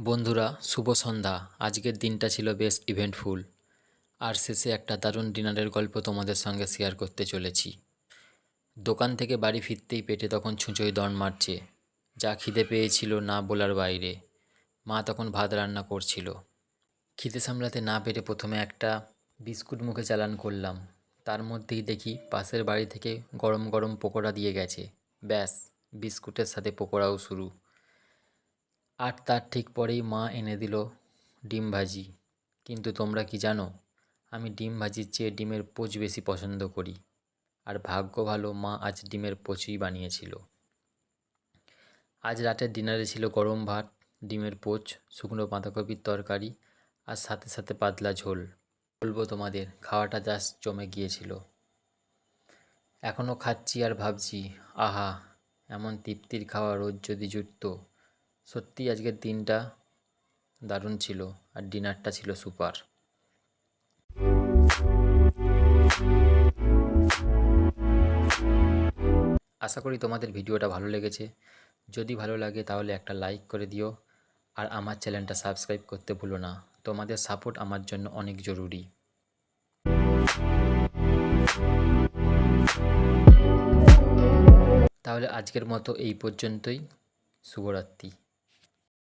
বন্ধুরা, শুভ সন্ধ্যা। আজকের দিনটা ছিল বেশ ইভেন্টফুল আর শেষে একটা দারুণ ডিনারের গল্প তোমাদের সঙ্গে শেয়ার করতে চলেছি। দোকান থেকে বাড়ি ফিরতেই পেটে তখন ছুঁচোয় দন মারছে। যা খিদে পেয়েছিল না বলার বাইরে। মা তখন ভাত রান্না করছিল। খিদে সামলাতে না পেরে প্রথমে একটা বিস্কুট মুখে চালান করলাম। তার মধ্যেই দেখি পাশের বাড়ি থেকে গরম গরম পকোড়া দিয়ে গেছে। ব্যাস, বিস্কুটের সাথে পকোড়াও শুরু। আর তার ঠিক পরেই মা এনে দিল ডিম ভাজি। কিন্তু তোমরা কি জানো, আমি ডিম ভাজির চেয়ে ডিমের পোচ বেশি পছন্দ করি। আর ভাগ্য ভালো, মা আজ ডিমের পোচই বানিয়েছিল। আজ রাতের ডিনারে ছিল গরম ভাত, ডিমের পোচ, শুকনো বাঁধাকপির তরকারি আর সাথে সাথে পাতলা ঝোল। বলব তোমাদের, খাওয়াটা জাস্ট জমে গিয়েছিল। এখনও খাচ্ছি আর ভাবছি, আহা, এমন তৃপ্তির খাওয়া রোজ যদি জুটতো। সত্যি আজকের দিনটা দারুণ ছিল আর ডিনারটা ছিল সুপার। আশা করি তোমাদের ভিডিওটা ভালো লেগেছে। যদি ভালো লাগে তাহলে একটা লাইক করে দিও আর আমার চ্যানেলটা সাবস্ক্রাইব করতে ভুলো না। তোমাদের সাপোর্ট আমার জন্য অনেক জরুরি। তাহলে আজকের মতো এই পর্যন্তই। শুভরাত্রি।